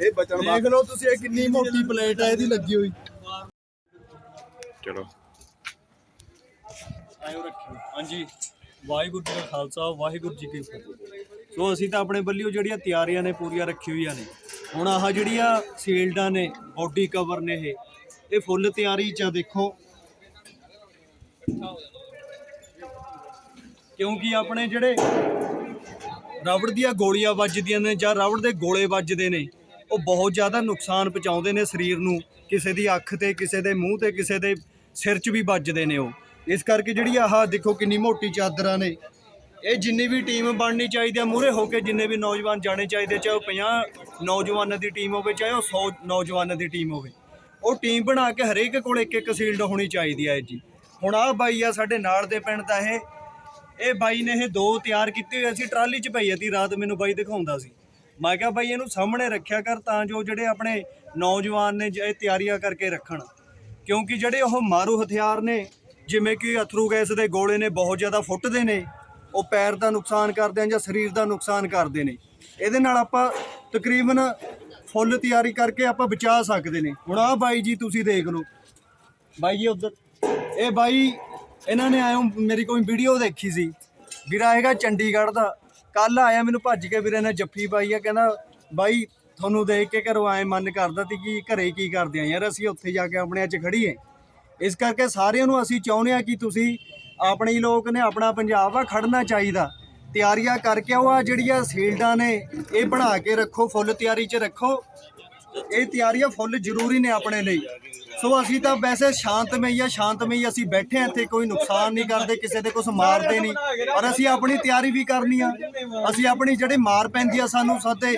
ਇਹ ਬਚਣ ਦੇਖ ਲਓ ਤੁਸੀਂ ਇਹ ਕਿੰਨੀ ਮੋਟੀ ਪਲੇਟ ਆ ਇਹਦੀ ਲੱਗੀ ਹੋਈ। ਚਲੋ। ਆਇਓ ਰੱਖਿਓ। ਹਾਂਜੀ। ਵਾਹਿਗੁਰੂ ਜੀ ਕਾ ਖਾਲਸਾ ਵਾਹਿਗੁਰੂ ਜੀ ਕੀ ਫਤਿਹ। ਸੋ ਅਸੀਂ ਤਾਂ ਆਪਣੇ ਵੱਲੋਂ ਜਿਹੜੀਆਂ ਤਿਆਰੀਆਂ ਨੇ ਪੂਰੀਆਂ ਰੱਖੀ ਹੋਈਆਂ ਨੇ। ਹੁਣ ਆਹ ਜਿਹੜੀਆਂ ਸੀਲਡਾਂ ਨੇ ਬੋਡੀ ਕਵਰ ਨੇ ਇਹ ਇਹ ਫੁੱਲ ਤਿਆਰੀ ਚ ਦੇਖੋ। ਕਿਉਂਕਿ ਆਪਣੇ ਜਿਹੜੇ ਰਬੜ ਦੀਆਂ ਗੋਲੀਆਂ ਵੱਜਦੀਆਂ ਨੇ ਜਾਂ ਰਬੜ ਦੇ ਗੋਲੇ ਵੱਜਦੇ ਨੇ ਉਹ ਬਹੁਤ ਜ਼ਿਆਦਾ ਨੁਕਸਾਨ ਪਹੁੰਚਾਉਂਦੇ ਨੇ ਸਰੀਰ ਨੂੰ, ਕਿਸੇ ਦੀ ਅੱਖ ਤੇ, ਕਿਸੇ ਦੇ ਮੂੰਹ ਤੇ, ਕਿਸੇ ਦੇ ਸਿਰ 'ਚ ਵੀ ਵੱਜਦੇ ਨੇ ਉਹ। ਇਸ ਕਰਕੇ ਜਿਹੜੀ ਆਹ ਦੇਖੋ ਕਿੰਨੀ ਮੋਟੀ ਚਾਦਰਾਂ ਨੇ। ਇਹ ਜਿੰਨੀ ਵੀ ਟੀਮ ਬਣਨੀ ਚਾਹੀਦੀ ਆ ਮੂਰੇ ਹੋ ਕੇ ਜਿੰਨੇ ਵੀ ਨੌਜਵਾਨ ਜਾਣੇ ਚਾਹੀਦੇ ਚਾਹੇ ਉਹ 50 ਨੌਜਵਾਨਾਂ ਦੀ ਟੀਮ ਹੋਵੇ, ਚਾਹੇ ਉਹ 100 ਨੌਜਵਾਨਾਂ ਦੀ ਟੀਮ ਹੋਵੇ। ਉਹ ਟੀਮ ਬਣਾ ਕੇ ਹਰੇਕ ਕੋਲ ਇੱਕ ਇੱਕ ਸੀਲਡ ਹੋਣੀ ਚਾਹੀਦੀ ਹੈ ਜੀ। ਹੁਣ ਆਹ ਬਾਈ ਆ ਸਾਡੇ ਨਾਲ ਦੇ ਪਿੰਡ ਦਾ ਇਹ। ਇਹ ਬਾਈ ਨੇ ਇਹ ਦੋ ਤਿਆਰ ਕੀਤੇ ਹੋਏ ਸੀ ਟਰਾਲੀ 'ਚ ਪਈ હતી ਰਾਤ ਮੈਨੂੰ ਬਾਈ ਦਿਖਾਉਂਦਾ ਸੀ। ਮੈਂ ਕਿਹਾ ਬਾਈ ਇਹਨੂੰ ਸਾਹਮਣੇ ਰੱਖਿਆ ਕਰ ਤਾਂ ਜੋ ਜਿਹੜੇ ਆਪਣੇ ਨੌਜਵਾਨ ਨੇ ਇਹ ਤਿਆਰੀਆਂ ਕਰਕੇ ਰੱਖਣ। ਕਿਉਂਕਿ ਜਿਹੜੇ ਉਹ ਮਾਰੂ ਹਥਿਆਰ ਨੇ, ਜਿਵੇਂ ਕਿ ਅਥਰੂ ਗੈਸ ਦੇ ਗੋਲੇ ਨੇ, ਬਹੁਤ ਜ਼ਿਆਦਾ ਫੁੱਟਦੇ ਨੇ, ਉਹ ਪੈਰ ਦਾ ਨੁਕਸਾਨ ਕਰਦੇ ਆ ਜਾਂ ਸਰੀਰ ਦਾ ਨੁਕਸਾਨ ਕਰਦੇ ਨੇ। ਇਹਦੇ ਨਾਲ ਆਪਾਂ ਤਕਰੀਬਨ ਫੁੱਲ ਤਿਆਰੀ ਕਰਕੇ ਆਪਾਂ ਬਚਾ ਸਕਦੇ ਨੇ। ਹੁਣ ਆਹ ਬਾਈ ਜੀ ਤੁਸੀਂ ਦੇਖ ਲਓ। ਬਾਈ ਜੀ ਉਧਰ। ਇਹ ਬਾਈ, ਇਹਨਾਂ ਨੇ ਆਇਓ, ਮੇਰੀ ਕੋਈ ਵੀਡੀਓ ਦੇਖੀ ਸੀ। ਵੀਰਾ ਹੈਗਾ ਚੰਡੀਗੜ੍ਹ ਦਾ। ਕੱਲ ਆਇਆ ਮੈਨੂੰ ਭੱਜ ਕੇ ਵੀਰੇ ਨੇ ਜੱਫੀ ਪਾਈ ਆ, ਕਹਿੰਦਾ ਬਾਈ ਤੁਹਾਨੂੰ ਦੇਖ ਕੇ ਘਰੋਂ ਆਏ, ਮਨ ਕਰਦਾ ਸੀ ਕਿ ਘਰੇ ਕੀ ਕਰਦੇ ਆ ਯਾਰ, ਅਸੀਂ ਉੱਥੇ ਜਾ ਕੇ ਆਪਣੇ ਅੱਜ ਖੜੀਏ ਇਸ ਕਰਕੇ ਸਾਰਿਆਂ ਨੂੰ ਅਸੀਂ ਚਾਹੁੰਦੇ ਆ ਕਿ ਤੁਸੀਂ ਆਪਣੇ ਹੀ ਲੋਕ ਨੇ, ਆਪਣਾ ਪੰਜਾਬ ਆ ਖੜਨਾ ਚਾਹੀਦਾ। ਤਿਆਰੀਆਂ ਕਰਕੇ ਆਓ ਆ ਜਿਹੜੀਆਂ ਸੀਲਡਾਂ ਨੇ, ਇਹ ਬਣਾ ਕੇ ਰੱਖੋ, ਫੁੱਲ ਤਿਆਰੀ 'ਚ ਰੱਖੋ। ਇਹ ਤਿਆਰੀਆਂ ਫੁੱਲ ਜ਼ਰੂਰੀ ਨੇ ਆਪਣੇ ਲਈ। ਸੋ ਅਸੀਂ ਤਾਂ ਵੈਸੇ ਸ਼ਾਂਤਮਈ ਆ, ਸ਼ਾਂਤਮਈ ਅਸੀਂ ਬੈਠੇ ਹਾਂ ਇੱਥੇ, ਕੋਈ ਨੁਕਸਾਨ ਨਹੀਂ ਕਰਦੇ, ਕਿਸੇ ਦੇ ਕੁਝ ਮਾਰਦੇ ਨਹੀਂ। ਪਰ ਅਸੀਂ ਆਪਣੀ ਤਿਆਰੀ ਵੀ ਕਰਨੀ ਆ। ਅਸੀਂ ਆਪਣੀ ਜਿਹੜੇ ਮਾਰ ਪੈਂਦੀ ਆ ਸਾਨੂੰ ਸਾਤੇ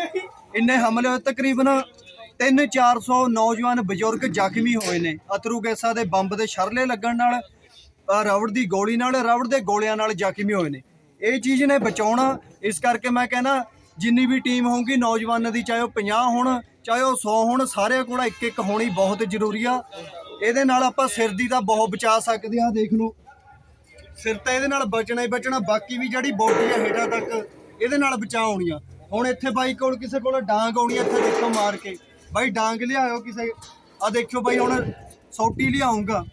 ਇੰਨੇ ਹਮਲੇ ਹੋਏ, ਤਕਰੀਬਨ 3-400 ਨੌਜਵਾਨ ਬਜ਼ੁਰਗ ਜ਼ਖਮੀ ਹੋਏ ਨੇ। ਅਤਰੂ ਗੈਸਾਂ ਦੇ ਬੰਬ ਦੇ ਸ਼ਰਲੇ ਲੱਗਣ ਨਾਲ ਰਵੜ ਦੀ ਗੋਲੀ ਨਾਲ ਰਵੜ ਦੇ ਗੋਲਿਆਂ ਨਾਲ ਜ਼ਖਮੀ ਹੋਏ ਨੇ। ਇਹ ਚੀਜ਼ ਨੇ ਬਚਾਉਣਾ। ਇਸ ਕਰਕੇ ਮੈਂ ਕਹਿੰਦਾ ਜਿੰਨੀ ਵੀ ਟੀਮ ਹੋਊਗੀ ਨੌਜਵਾਨਾਂ ਦੀ, ਚਾਹੇ ਉਹ 50 ਹੋਣ ਚਾਹੇ ਉਹ 100 ਹੁਣ ਸਾਰੇ ਕੋਲ ਇੱਕ ਇੱਕ ਹੋਣੀ ਬਹੁਤ ਜ਼ਰੂਰੀ ਆ। ਇਹਦੇ ਨਾਲ ਆਪਾਂ ਸਿਰ ਦੀ ਤਾਂ ਬਹੁਤ ਬਚਾ ਸਕਦੇ ਆ ਦੇਖ ਲਓ। ਸਿਰ ਤਾਂ ਇਹਦੇ ਨਾਲ ਬਚਣਾ ਹੀ ਬਚਣਾ ਬਾਕੀ ਵੀ ਜਿਹੜੀ ਬੋਡੀ ਆ ਹੇਠਾਂ ਤੱਕ ਇਹਦੇ ਨਾਲ ਬਚਾ ਹੋਣੀ ਆ। ਹੁਣ ਇੱਥੇ ਬਾਈ ਕੋਲ ਕਿਸੇ ਕੋਲ ਡਾਂਗ ਆਉਣੀ ਆ, ਇੱਥੇ ਦੇਖੋ ਮਾਰ ਕੇ। ਬਾਈ ਡਾਂਗ ਲਿਆਇਓ ਕਿਸੇ ਆ ਦੇਖਿਓ ਬਾਈ ਹੁਣ ਸੌਟੀ ਲਿਆਉਂਗਾ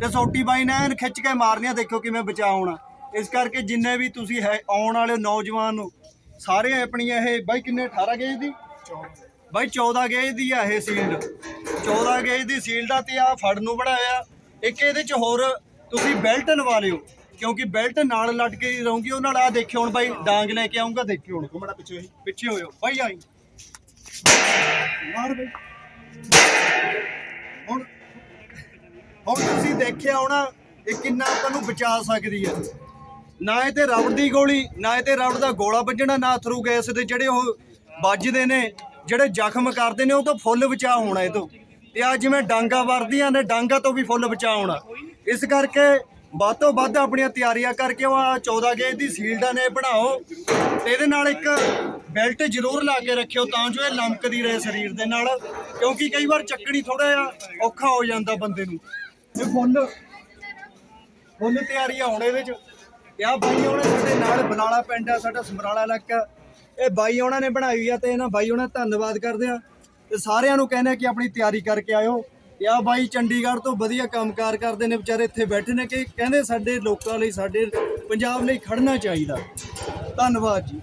ਤੇ ਸੌਟੀ ਬਾਈ ਨੇ ਐਨ ਖਿੱਚ ਕੇ ਮਾਰਨੀ ਆ ਦੇਖਿਓ ਕਿਵੇਂ ਬਚਾ ਹੋਣਾ ਇਸ ਕਰਕੇ ਜਿੰਨੇ ਵੀ ਤੁਸੀਂ ਹੈ ਆਉਣ ਵਾਲੇ ਨੌਜਵਾਨ ਨੂੰ ਸਾਰੇ ਆਪਣੀ ਇਹ ਬਾਈ ਕਿੰਨੇ 18 ਗੇਜ ਦੀ? ਬਾਈ 14 ਗੇਜ ਦੀ ਆ ਇਹ ਸੀਲਡ। 14 ਗੇਜ ਦੀ ਸੀਲਡ ਆ ਤੇ ਆ ਫੜ ਨੂੰ ਬਣਾਇਆ। ਇੱਕ ਇਹਦੇ ਚ ਹੋਰ ਤੁਸੀਂ ਬੈਲਟ ਲਵਾ ਲਿਓ ਕਿਉਂਕਿ ਬੈਲਟ ਨਾਲ ਲਟਕੇ ਹੀ ਰਹੂਗੀ ਉਹ ਨਾਲ ਆ ਦੇਖਿਓ ਹੁਣ ਬਾਈ ਡਾਂਗ ਲੈ ਕੇ ਆਉਂਗਾ ਦੇਖਿਓ ਹੁਣ। ਘੁੰਮਣਾ ਪਿੱਛੇ ਹੀ ਪਿੱਛੇ ਹੋਇਓ। ਬਾਈ ਆਈ। ਮਾਰ ਬਾਈ। ਹੁਣ ਹੁਣ ਤੁਸੀਂ ਦੇਖਿਆ ਹੋਣਾ ਇਹ ਕਿੰਨਾ ਆਪਾਂ ਨੂੰ ਬਚਾ ਸਕਦੀ ਹੈ ਨਾ ਇਹ ਤੇ ਰਬੜ ਦੀ ਗੋਲੀ ਨਾ ਇਹ ਤੇ ਰਬੜ ਦਾ ਗੋਲਾ ਵੱਜਣਾ ਨਾ ਥਰੂ ਗੈਸ ਦੇ ਜਿਹੜੇ ਉਹ ਵੱਜਦੇ ਨੇ। ਜਿਹੜੇ ਜ਼ਖਮ ਕਰਦੇ ਨੇ ਉਹ ਤੋਂ ਫੁੱਲ ਬਚਾ ਹੋਣਾ ਇਹ ਤੋਂ। ਤੇ ਆ ਜਿਵੇਂ ਡਾਂਗਾ ਵਰਦੀਆਂ ਨੇ, ਡਾਂਗਾ ਤੋਂ ਵੀ ਫੁੱਲ ਬਚਾ ਹੋਣਾ। ਇਸ ਕਰਕੇ ਵੱਧ ਤੋਂ ਵੱਧ ਆਪਣੀਆਂ ਤਿਆਰੀਆਂ ਕਰਕੇ ਉਹ ਆਹ 14 ਗੇਜ ਦੀ ਸੀਲਡਾਂ ਨੇ ਬਣਾਓ। ਤੇ ਇਹਦੇ ਨਾਲ ਇੱਕ ਬੈਲਟ ਜ਼ਰੂਰ ਲਾ ਕੇ ਰੱਖਿਓ ਤਾਂ ਜੋ ਇਹ ਲੰਕਦੀ ਰਹੇ ਸਰੀਰ ਦੇ ਨਾਲ, ਕਿਉਂਕਿ ਕਈ ਵਾਰ ਚੱਕਣੀ ਥੋੜਾ ਜਿਹਾ ਔਖਾ ਹੋ ਜਾਂਦਾ ਬੰਦੇ ਨੂੰ। ਇਹ ਫੁੱਲ ਫੁੱਲ ਤਿਆਰੀਆਂ ਹੋਣ ਇਹਦੇ ਚ। ਤੇ ਆਹ ਬਾਈ ਉਹਨੇ ਸਾਡੇ ਨਾਲ ਬਨਾਲਾ ਪਿੰਡ ਆ, ਸਾਡਾ ਸਮਰਾਲਾ ਇਲਾਕਾ। ਇਹ ਬਾਈ ਉਹਨਾਂ ਨੇ ਬਣਾਈ ਹੋਈ ਆ ਤੇ ਇਹਨਾਂ ਬਾਈ ਉਹਨਾਂ ਦਾ ਧੰਨਵਾਦ ਕਰਦੇ ਆ ਤੇ ਸਾਰਿਆਂ ਨੂੰ ਕਹਿੰਦੇ ਆ ਕਿ ਆਪਣੀ ਤਿਆਰੀ ਕਰਕੇ ਆਇਓ ਤੇ ਆਹ ਬਾਈ ਚੰਡੀਗੜ੍ਹ ਤੋਂ ਵਧੀਆ ਕੰਮਕਾਰ ਕਰਦੇ ਨੇ, ਵਿਚਾਰੇ ਇੱਥੇ ਬੈਠੇ ਨੇ ਕਿ ਕਹਿੰਦੇ ਸਾਡੇ ਲੋਕਾਂ ਲਈ, ਸਾਡੇ ਪੰਜਾਬ ਲਈ ਖੜਨਾ ਚਾਹੀਦਾ। ਧੰਨਵਾਦ ਜੀ।